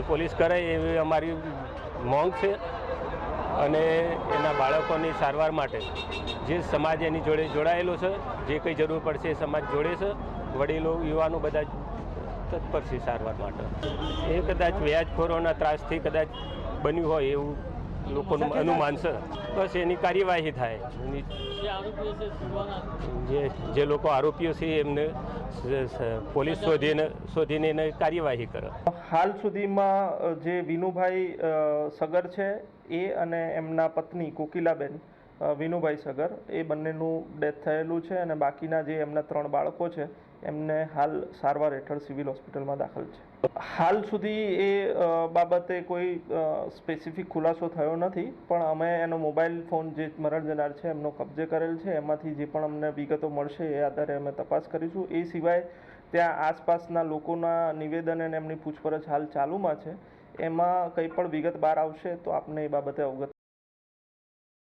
Police કરે એવી અમારી માંગ છે અને એના બાળકોની સારવાર માટે. જે સમાજ એની જોડે જોડાયેલો છે, જે કંઈ જરૂર પડશે એ સમાજ જોડે છે, વડીલો, યુવાનો બધા તત્પર છે સારવાર માટે. એ કદાચ વ્યાજખોરોના ત્રાસથી કદાચ બન્યું હોય એવું લોકોનું અનુમાન છે. બસ એની કાર્યવાહી થાય. જે જે લોકો આરોપીઓ છે એમને પોલીસ શોધીને શોધીને એને કાર્યવાહી કરે. હાલ સુધીમાં જે વિનુભાઈ સગર છે એ અને એમના પત્ની કોકિલાબેન વિનુભાઈ સગર. એ બંનેનું ડેથ થયેલું છે અને બાકીના જે એમના ત્રણ બાળકો છે, એમને હાલ સારવાર હેઠળ સિવિલ હોસ્પિટલમાં દાખલ છે. હાલ સુધી એ બાબતે કોઈ સ્પેસિફિક ખુલાસો થયો નથી, પણ અમે એનો મોબાઈલ ફોન જે મરણ જનાર છે, એમનો કબજે કરેલ છે, એમાંથી જે પણ અમને વિગતો મળશે એ આધારે અમે તપાસ કરીશું. એ સિવાય ત્યાં આસપાસના લોકોના નિવેદન અને એમની પૂછપરછ હાલ ચાલુમાં છે. એમાં કંઈ પણ વિગત બહાર આવશે તો આપને એ બાબતે અવગત